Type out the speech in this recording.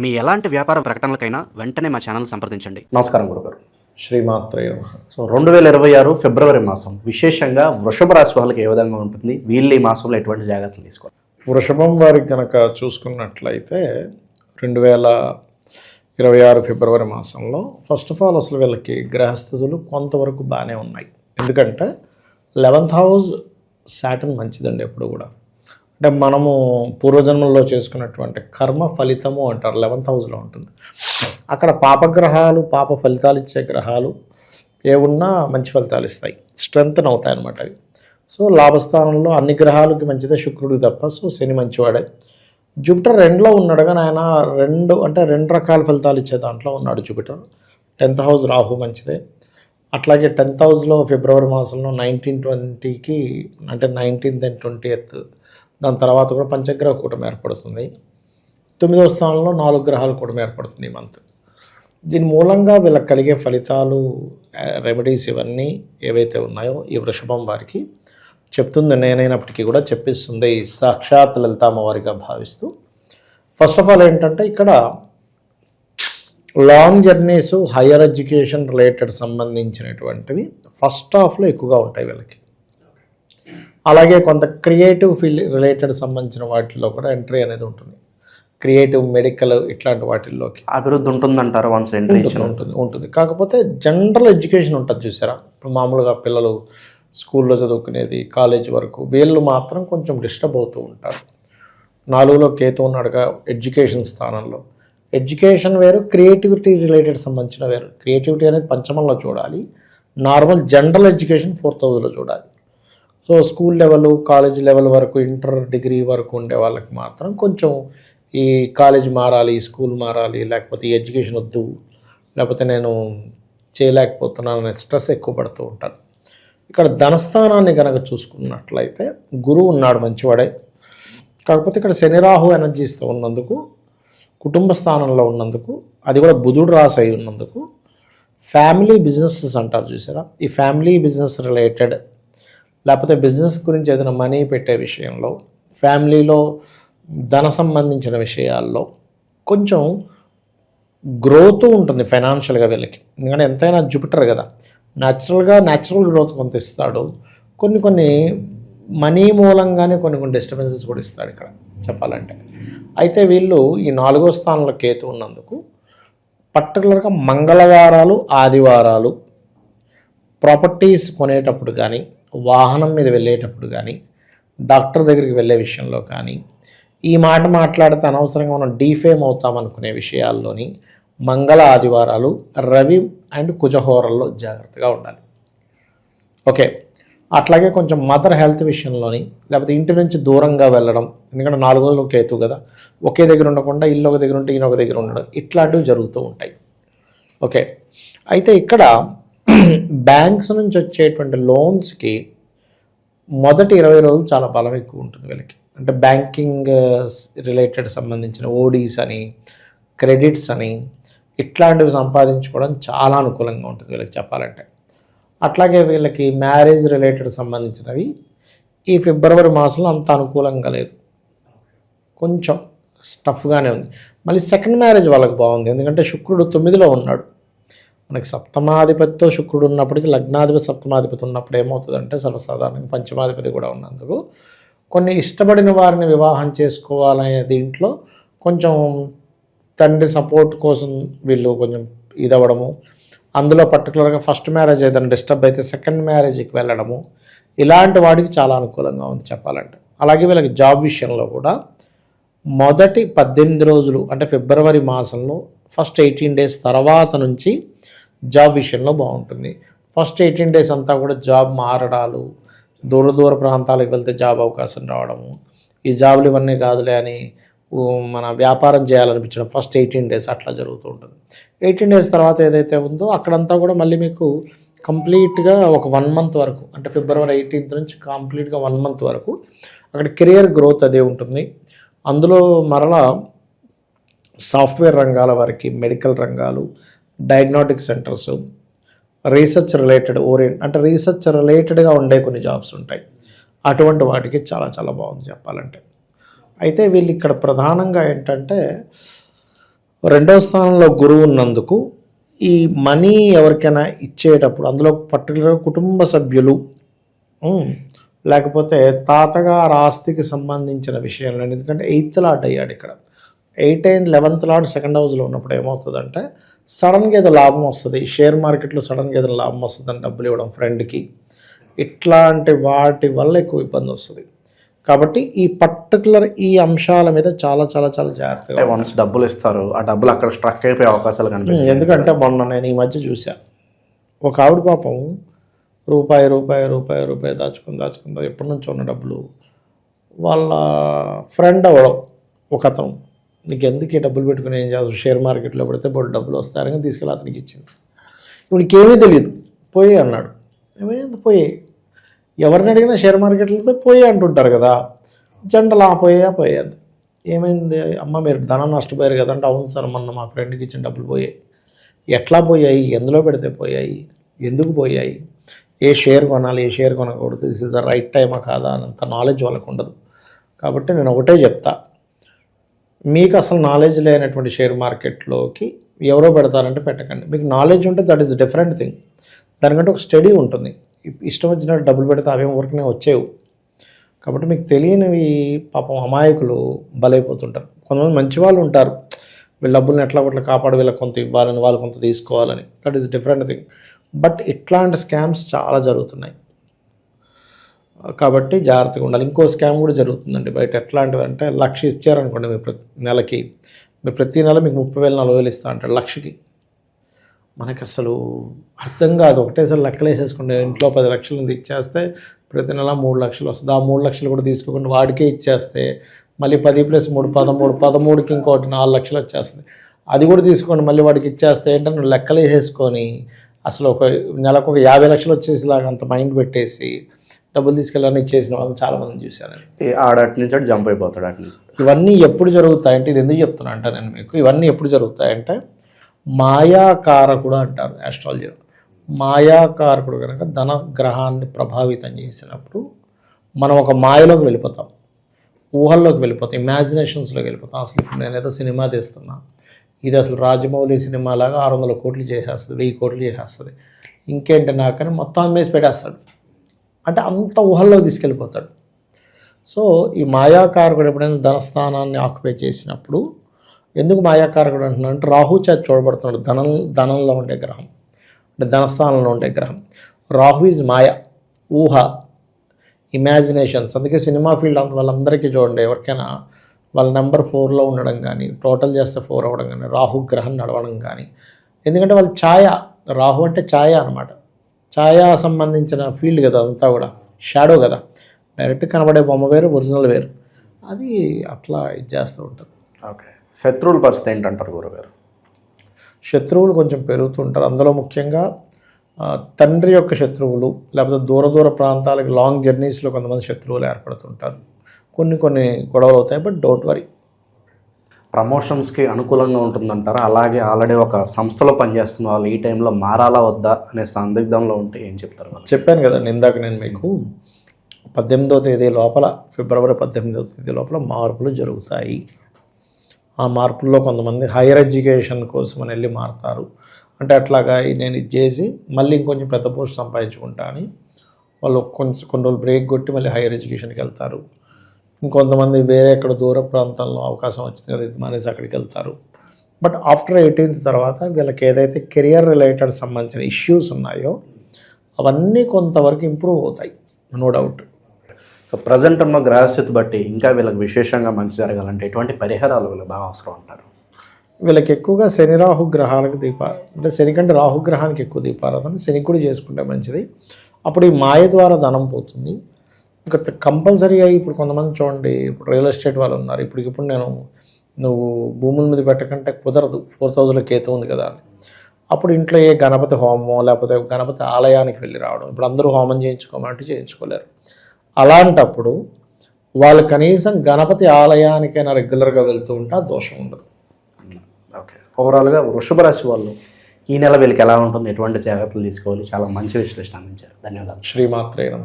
మీ ఎలాంటి వ్యాపార ప్రకటనలకైనా వెంటనే మా ఛానల్ సంప్రదించండి. నమస్కారం గురుగారు. శ్రీమాత్రే. సో రెండు వేల ఇరవై ఆరు ఫిబ్రవరి మాసం విశేషంగా వృషభ రాశి వాళ్ళకి ఏ విధంగా ఉంటుంది? వీళ్ళు ఈ మాసంలో ఎటువంటి జాగ్రత్తలు తీసుకోవాలి? వృషభం వారికి కనుక చూసుకున్నట్లయితే రెండు వేల ఇరవై ఆరు ఫిబ్రవరి మాసంలో ఫస్ట్ ఆఫ్ ఆల్ అసలు వీళ్ళకి గ్రహస్థితులు కొంతవరకు బాగానే ఉన్నాయి. ఎందుకంటే లెవెంత్ హౌస్ శాటన్ మంచిదండి ఎప్పుడు కూడా. అంటే మనము పూర్వజన్మల్లో చేసుకున్నటువంటి కర్మ ఫలితము అంటారు. లెవెంత్ హౌస్లో ఉంటుంది. అక్కడ పాపగ్రహాలు పాప ఫలితాలు ఇచ్చే గ్రహాలు ఏ ఉన్నా మంచి ఫలితాలు ఇస్తాయి. స్ట్రెంగ్త్ అవుతాయి అనమాట అవి. సో లాభస్థానంలో అన్ని గ్రహాలకి మంచిదే శుక్రుడు తప్ప. సో శని మంచివాడే. జూపిటర్ రెండులో ఉన్నాడు కానీ ఆయన రెండు అంటే రెండు రకాల ఫలితాలు ఇచ్చే దాంట్లో ఉన్నాడు జూపిటర్. టెన్త్ హౌస్ రాహు మంచిదే. అట్లాగే టెన్త్ హౌస్లో ఫిబ్రవరి మాసంలో నైన్టీన్ ట్వంటీకి అంటే నైన్టీన్త్ అండ్ ట్వంటీ ఎయిత్ దాని తర్వాత కూడా పంచగ్రహ కూటమి ఏర్పడుతుంది. తొమ్మిదవ స్థానంలో నాలుగు గ్రహాలు కూటమి ఏర్పడుతుంది ఈ మంత్. దీని మూలంగా వీళ్ళకి కలిగే ఫలితాలు రెమెడీస్ ఇవన్నీ ఏవైతే ఉన్నాయో ఈ వృషభం వారికి చెప్తుంది నేనైనప్పటికీ కూడా చెప్పిస్తుంది సాక్షాత్ సాక్షాత్ లలితామ్మవారిగా భావిస్తూ. ఫస్ట్ ఆఫ్ ఆల్ ఏంటంటే ఇక్కడ long journeys higher education related సంబంధించినటువంటివి ఫస్ట్ హాఫ్లో ఎక్కువగా ఉంటాయి వీళ్ళకి. అలాగే కొంత క్రియేటివ్ ఫీల్డ్ రిలేటెడ్ సంబంధించిన వాటిల్లో కూడా ఎంట్రీ అనేది ఉంటుంది. క్రియేటివ్ మెడికల్ ఇట్లాంటి వాటిల్లోకి. అభివృద్ధి ఉంటుందంటారు వన్స్ ఎంట్రీ ఉంటుంది ఉంటుంది కాకపోతే జనరల్ ఎడ్యుకేషన్ ఉంటుంది చూసారా? ఇప్పుడు మామూలుగా పిల్లలు స్కూల్లో చదువుకునేది కాలేజ్ వరకు వీళ్ళు మాత్రం కొంచెం డిస్టర్బ్ అవుతూ ఉంటారు. నాలుగులో కేతు ఉన్నాడుగా ఎడ్యుకేషన్ స్థానంలో. ఎడ్యుకేషన్ వేరు క్రియేటివిటీ రిలేటెడ్ సంబంధించిన వేరు. క్రియేటివిటీ అనేది పంచమంలో చూడాలి. నార్మల్ జనరల్ ఎడ్యుకేషన్ ఫోర్త్ హౌస్లో చూడాలి. So school level college level వరకు ఇంటర్ డిగ్రీ వరకు ఉండే వాళ్ళకి మాత్రం కొంచెం ఈ కాలేజ్ మారాలి స్కూల్ మారాలి లేకపోతే ఈ ఎడ్యుకేషన్ వద్దు లేకపోతే నేను చేయలేకపోతున్నాను అనే స్ట్రెస్ ఎక్కువ పడుతూ ఉంటాను. ఇక్కడ ధనస్థానాన్ని కనుక చూసుకున్నట్లయితే గురువు ఉన్నాడు మంచివాడే. కాకపోతే ఇక్కడ శని రాహు ఎనర్జీస్తో ఉన్నందుకు కుటుంబ స్థానంలో ఉన్నందుకు అది కూడా బుధుడు రాసి అయి ఉన్నందుకు ఫ్యామిలీ బిజినెసెస్ అంటారు చూసారా? ఈ ఫ్యామిలీ బిజినెస్ రిలేటెడ్ లేకపోతే బిజినెస్ గురించి ఏదైనా మనీ పెట్టే విషయంలో ఫ్యామిలీలో ధన సంబంధించిన విషయాల్లో కొంచెం గ్రోత్ ఉంటుంది ఫైనాన్షియల్గా వీళ్ళకి. ఎందుకంటే ఎంతైనా జూపిటర్ కదా. న్యాచురల్గా న్యాచురల్ గ్రోత్ కొంత ఇస్తాడు. కొన్ని కొన్ని మనీ మూలంగానే కొన్ని కొన్ని డిస్టర్బెన్సెస్ కూడా ఇస్తాడు ఇక్కడ చెప్పాలంటే. అయితే వీళ్ళు ఈ నాలుగో స్థానంలో కేతు ఉన్నందుకు పర్టికులర్గా మంగళవారాలు ఆదివారాలు ప్రాపర్టీస్ కొనేటప్పుడు కానీ వాహనం మీద వెళ్ళేటప్పుడు కానీ డాక్టర్ దగ్గరికి వెళ్ళే విషయంలో కానీ ఈ మాట మాట్లాడితే అనవసరంగా మనం డీఫేమ్ అవుతామనుకునే విషయాల్లోని మంగళ ఆదివారాలు రవి అండ్ కుజహోరల్లో జాగ్రత్తగా ఉండాలి. ఓకే. అట్లాగే కొంచెం మదర్ హెల్త్ విషయంలోని లేకపోతే ఇంటి నుంచి దూరంగా వెళ్ళడం ఎందుకంటే నాలుగు రోజులు కేతు కదా ఒకే దగ్గర ఉండకుండా ఇల్లు ఒక దగ్గర ఉంటే ఈయన ఒక దగ్గర ఉండడం ఇట్లాంటివి జరుగుతూ ఉంటాయి. ఓకే. అయితే ఇక్కడ బ్యాంక్స్ నుంచి వచ్చేటువంటి లోన్స్కి మొదటి ఇరవై రోజులు చాలా బలం ఎక్కువ ఉంటుంది వీళ్ళకి. అంటే బ్యాంకింగ్ రిలేటెడ్ సంబంధించిన ఓడీస్ అని క్రెడిట్స్ అని ఇట్లాంటివి సంపాదించుకోవడం చాలా అనుకూలంగా ఉంటుంది వీళ్ళకి చెప్పాలంటే. అట్లాగే వీళ్ళకి మ్యారేజ్ రిలేటెడ్ సంబంధించినవి ఈ ఫిబ్రవరి మాసంలో అంత అనుకూలంగా లేదు. కొంచెం స్టఫ్గానే ఉంది. మళ్ళీ సెకండ్ మ్యారేజ్ వాళ్ళకి బాగుంది. ఎందుకంటే శుక్రుడు తొమ్మిదిలో ఉన్నాడు. మనకి సప్తమాధిపతితో శుక్రుడు ఉన్నప్పటికీ లగ్నాధిపతి సప్తమాధిపతి ఉన్నప్పుడు ఏమవుతుందంటే సర్వసాధారణంగా పంచమాధిపతి కూడా ఉన్నందుకు. కొన్ని ఇష్టపడిన వారిని వివాహం చేసుకోవాలనే దీంట్లో కొంచెం తండ్రి సపోర్ట్ కోసం వీళ్ళు కొంచెం ఇదవ్వడము. అందులో పర్టికులర్గా ఫస్ట్ మ్యారేజ్ ఏదైనా డిస్టర్బ్ అయితే సెకండ్ మ్యారేజ్కి వెళ్ళడము. ఇలాంటి వాడికి చాలా అనుకూలంగా ఉంది చెప్పాలంటే. అలాగే వీళ్ళకి జాబ్ విషయంలో కూడా మొదటి పద్దెనిమిది రోజులు అంటే ఫిబ్రవరి మాసంలో ఫస్ట్ ఎయిటీన్ డేస్ తర్వాత నుంచి జాబ్ విషయంలో బాగుంటుంది. ఫస్ట్ ఎయిటీన్ డేస్ అంతా కూడా జాబ్ మారడాలు దూర దూర ప్రాంతాలకు వెళ్తే జాబ్ అవకాశం రావడము. ఈ జాబులు ఇవన్నీ కాదులే అని మన వ్యాపారం చేయాలనిపించడం ఫస్ట్ ఎయిటీన్ డేస్ అట్లా జరుగుతూ ఉంటుంది. ఎయిటీన్ డేస్ తర్వాత ఏదైతే ఉందో అక్కడంతా కూడా మళ్ళీ మీకు కంప్లీట్గా ఒక వన్ మంత్ వరకు అంటే ఫిబ్రవరి ఎయిటీన్త్ నుంచి కంప్లీట్గా వన్ మంత్ వరకు అక్కడ కెరియర్ గ్రోత్ అదే ఉంటుంది. అందులో మరలా సాఫ్ట్వేర్ రంగాల వారికి మెడికల్ రంగాలు diagnostic centres research related orient అంటే రీసెర్చ్ రిలేటెడ్గా ఉండే కొన్ని జాబ్స్ ఉంటాయి. అటువంటి వాటికి చాలా చాలా బాగుంది చెప్పాలంటే. అయితే వీళ్ళు ఇక్కడ ప్రధానంగా ఏంటంటే రెండవ స్థానంలో గురువు ఉన్నందుకు ఈ మనీ ఎవరికైనా ఇచ్చేటప్పుడు అందులో పర్టికులర్గా కుటుంబ సభ్యులు లేకపోతే తాతగారు ఆస్తికి సంబంధించిన విషయంలో ఎందుకంటే ఎయిత్ లాట్ అయ్యాడు ఇక్కడ. Eight and eleventh lot second హౌస్లో ఉన్నప్పుడు ఏమవుతుందంటే సడన్గా ఏదో లాభం వస్తుంది. షేర్ మార్కెట్లో సడన్గా ఏదో లాభం వస్తుందని డబ్బులు ఇవ్వడం ఫ్రెండ్కి ఇట్లాంటి వాటి వల్ల ఎక్కువ ఇబ్బంది వస్తుంది. కాబట్టి ఈ పర్టికులర్ ఈ అంశాల మీద చాలా చాలా చాలా జాగ్రత్తగా వన్స్ డబ్బులు ఇస్తారు ఆ డబ్బులు అక్కడ స్ట్రక్ అయిపోయే అవకాశాలు కనిపిస్తాయి. ఎందుకంటే మొన్న నేను ఈ మధ్య చూసా ఒక ఆవిడ పాపం రూపాయి రూపాయి రూపాయి రూపాయి దాచుకుని దాచుకుందా ఎప్పటి నుంచో ఉన్న డబ్బులు వాళ్ళ ఫ్రెండ్ అవడం ఒక అతను నీకు ఎందుకు డబ్బులు పెట్టుకుని ఏం చేస్తావు? షేర్ మార్కెట్లో పెడితే బోడు డబ్బులు వస్తారని తీసుకెళ్ళి అతనికి ఇచ్చింది. ఇప్పుడు ఏమీ తెలియదు పోయి అన్నాడు. ఏమైంది? పోయి. ఎవరిని అడిగినా షేర్ మార్కెట్లో పోయి అంటుంటారు కదా. జనరల్ ఆ పోయా పోయేది ఏమైంది? అమ్మ మీరు ధనం నష్టపోయారు కదా అంటే అవును సార్ మొన్న మా ఫ్రెండ్కి ఇచ్చిన డబ్బులు పోయాయి. ఎట్లా పోయాయి? ఎందులో పెడితే పోయాయి? ఎందుకు పోయాయి? ఏ షేర్ కొనాలి? ఏ షేర్ కొనకూడదు? దిస్ ఇస్ ద రైట్ టైమా కాదా? అంత నాలెడ్జ్ వాళ్ళకు ఉండదు. కాబట్టి నేను ఒకటే చెప్తా. మీకు అసలు నాలెడ్జ్ లేనటువంటి షేర్ మార్కెట్లోకి ఎవరో పెడతారంటే పెట్టకండి. మీకు నాలెడ్జ్ ఉంటే దట్ ఈస్ డిఫరెంట్ థింగ్ దానికంటే ఒక స్టడీ ఉంటుంది. ఇష్టం వచ్చినట్టు డబ్బులు పెడితే అవేం ఊరికనే వచ్చేవి. కాబట్టి మీకు తెలియనివి పాపం అమాయకులు బలైపోతుంటారు. కొంతమంది మంచి వాళ్ళు ఉంటారు. వీళ్ళ డబ్బుల్ని ఎట్లా ఒకట్లా కాపాడు వీళ్ళకి కొంత ఇవ్వాలని వాళ్ళు కొంత తీసుకోవాలని. That is different thing but ఇట్లాంటి స్కామ్స్ చాలా జరుగుతున్నాయి. కాబట్టి జాగ్రత్తగా ఉండాలి. ఇంకో స్కామ్ కూడా జరుగుతుందండి. బయట ఎట్లాంటివి అంటే లక్ష ఇచ్చారనుకోండి మీరు ప్రతి నెలకి. మీరు ప్రతి నెల మీకు ముప్పై వేలు నలభై వేలు ఇస్తా అంటారు లక్షకి. మనకి అసలు అర్థం కాదు. ఒకటేసారి లెక్కలు వేసేసుకుంటే ఇంట్లో పది లక్షలు ఉంది ఇచ్చేస్తే ప్రతి నెల మూడు లక్షలు వస్తుంది. ఆ మూడు లక్షలు కూడా తీసుకోకుండా వాడికే ఇచ్చేస్తే మళ్ళీ పది ప్లస్ మూడు పదమూడు పదమూడుకి ఇంకోటి నాలుగు లక్షలు వచ్చేస్తుంది. అది కూడా తీసుకోండి. మళ్ళీ వాడికి ఇచ్చేస్తే ఏంటంటే లెక్కలు వేసేసుకొని అసలు ఒక నెలకు ఒక యాభై లక్షలు వచ్చేసేలాగా అంత మైండ్ పెట్టేసి డబ్బులు తీసుకెళ్ళాలని ఇచ్చేసిన వాళ్ళని చాలామంది చూశానండి. ఈ ఆడ అటు నుంచి అటు జంప్ అయిపోతాడు అటు నుంచి. ఇవన్నీ ఎప్పుడు జరుగుతాయంటే ఇది ఎందుకు చెప్తున్నా అంటే నేను మీకు ఇవన్నీ ఎప్పుడు జరుగుతాయంటే మాయాకారకుడు అంటారు ఆస్ట్రాలజీలో మాయాకారకుడు కనుక ధన గ్రహాన్ని ప్రభావితం చేసినప్పుడు మనం ఒక మాయలోకి వెళ్ళిపోతాం. ఊహల్లోకి వెళ్ళిపోతాం ఇమాజినేషన్స్లోకి వెళ్ళిపోతాం. అసలు ఇప్పుడు నేను ఏదో సినిమా తీస్తున్నా ఇది అసలు రాజమౌళి సినిమా లాగా ఆరు వందల కోట్లు చేసేస్తుంది వెయ్యి కోట్లు చేసేస్తుంది. ఇంకేంటి నాకని మొత్తం అమ్మేసి పెట్టేస్తాడు. అంటే అంత ఊహల్లో తీసుకెళ్ళిపోతాడు. సో ఈ మాయాకారకుడు ఎప్పుడైనా ధనస్థానాన్ని ఆక్యుపై చేసినప్పుడు ఎందుకు మాయాకారకుడు అంటున్నాడు అంటే రాహు చేత చూడబడుతున్నాడు ధనం ధనంలో ఉండే గ్రహం. అంటే ధనస్థానంలో ఉండే గ్రహం. రాహు ఈజ్ మాయ ఊహ ఇమాజినేషన్స్ అందుకే సినిమా ఫీల్డ్ అంత వాళ్ళందరికీ చూడండి ఎవరికైనా. వాళ్ళ నెంబర్ ఫోర్లో ఉండడం కానీ టోటల్ చేస్తే ఫోర్ అవ్వడం కానీ రాహు గ్రహం నడవడం కానీ. ఎందుకంటే వాళ్ళు ఛాయ రాహు అంటే ఛాయ అనమాట ఛాయా సంబంధించిన ఫీల్డ్ కదా అదంతా కూడా. షాడో కదా. డైరెక్ట్ కనబడే బొమ్మ వేరు ఒరిజినల్ వేరు. అది అట్లా ఇది చేస్తూ ఉంటారు. ఓకే. శత్రువుల పరిస్థితి ఏంటంటారు గురుగారు? శత్రువులు కొంచెం పెరుగుతుంటారు అందులో ముఖ్యంగా తండ్రి యొక్క శత్రువులు లేకపోతే దూర దూర ప్రాంతాలకు లాంగ్ జర్నీస్లో కొంతమంది శత్రువులు ఏర్పడుతుంటారు. కొన్ని కొన్ని గొడవలు అవుతాయి బట్ డోంట్ వరీ ప్రమోషన్స్కి అనుకూలంగా ఉంటుందంటారా? అలాగే ఆల్రెడీ ఒక సంస్థలో పనిచేస్తున్న వాళ్ళు ఈ టైంలో మారాలా వద్దా అనే సందిగ్ధంలో ఉంటే ఏం చెప్తారు వాళ్ళు? చెప్పాను కదండి ఇందాక నేను మీకు పద్దెనిమిదో తేదీ లోపల ఫిబ్రవరి పద్దెనిమిదో తేదీ లోపల మార్పులు జరుగుతాయి. ఆ మార్పుల్లో కొంతమంది హైయర్ ఎడ్యుకేషన్ కోసం అని వెళ్ళి మారుతారు. అంటే అట్లాగా నేను ఇది చేసి మళ్ళీ ఇంకొంచెం పెద్ద పోస్ట్ సంపాదించుకుంటా అని వాళ్ళు కొంచెం కొన్ని రోజులు బ్రేక్ కొట్టి మళ్ళీ హైయర్ ఎడ్యుకేషన్కి వెళ్తారు. ఇంకొంతమంది వేరే ఎక్కడ దూర ప్రాంతాల్లో అవకాశం వచ్చింది కదా ఇది మానేసి అక్కడికి వెళ్తారు. బట్ ఆఫ్టర్ ఎయిటీన్త్ తర్వాత వీళ్ళకి ఏదైతే కెరియర్ రిలేటెడ్ సంబంధించిన ఇష్యూస్ ఉన్నాయో అవన్నీ కొంతవరకు ఇంప్రూవ్ అవుతాయి నో డౌట్ ప్రజెంట్ ఉన్న గ్రహస్థితి బట్టి ఇంకా వీళ్ళకి విశేషంగా మంచి జరగాలంటే ఎటువంటి పరిహారాలు వీళ్ళకి బాగా అవసరం అంటారు? వీళ్ళకి ఎక్కువగా శని రాహు గ్రహాలకు దీప అంటే శని కంటే రాహు గ్రహానికి ఎక్కువ దీపారాధన శని కూడా చేసుకుంటే మంచిది. అప్పుడు ఈ మాయ ద్వారా ధనం పోతుంది. ఇంకా కంపల్సరీగా ఇప్పుడు కొంతమంది చూడండి ఇప్పుడు రియల్ ఎస్టేట్ వాళ్ళు ఉన్నారు. ఇప్పటికిప్పుడు నేను నువ్వు భూముల మీద పెట్టకంటే కుదరదు. ఫోర్ థౌజండ్ కేతు ఉంది కదా అని. అప్పుడు ఇంట్లో ఏ గణపతి హోమం లేకపోతే గణపతి ఆలయానికి వెళ్ళి రావడం. ఇప్పుడు అందరూ హోమం చేయించుకోమంటే చేయించుకోలేరు. అలాంటప్పుడు వాళ్ళు కనీసం గణపతి ఆలయానికైనా రెగ్యులర్గా వెళ్తూ ఉంటే దోషం ఉండదు. ఓకే. ఓవరాల్గా వృషభ రాశి వాళ్ళు ఈ నెల వీళ్ళకి ఎలా ఉంటుంది? ఎటువంటి జాగ్రత్తలు తీసుకోవాలి? చాలా మంచి విశ్లేషణ అందించారు. ధన్యవాదాలు. శ్రీమాత్రే నమ.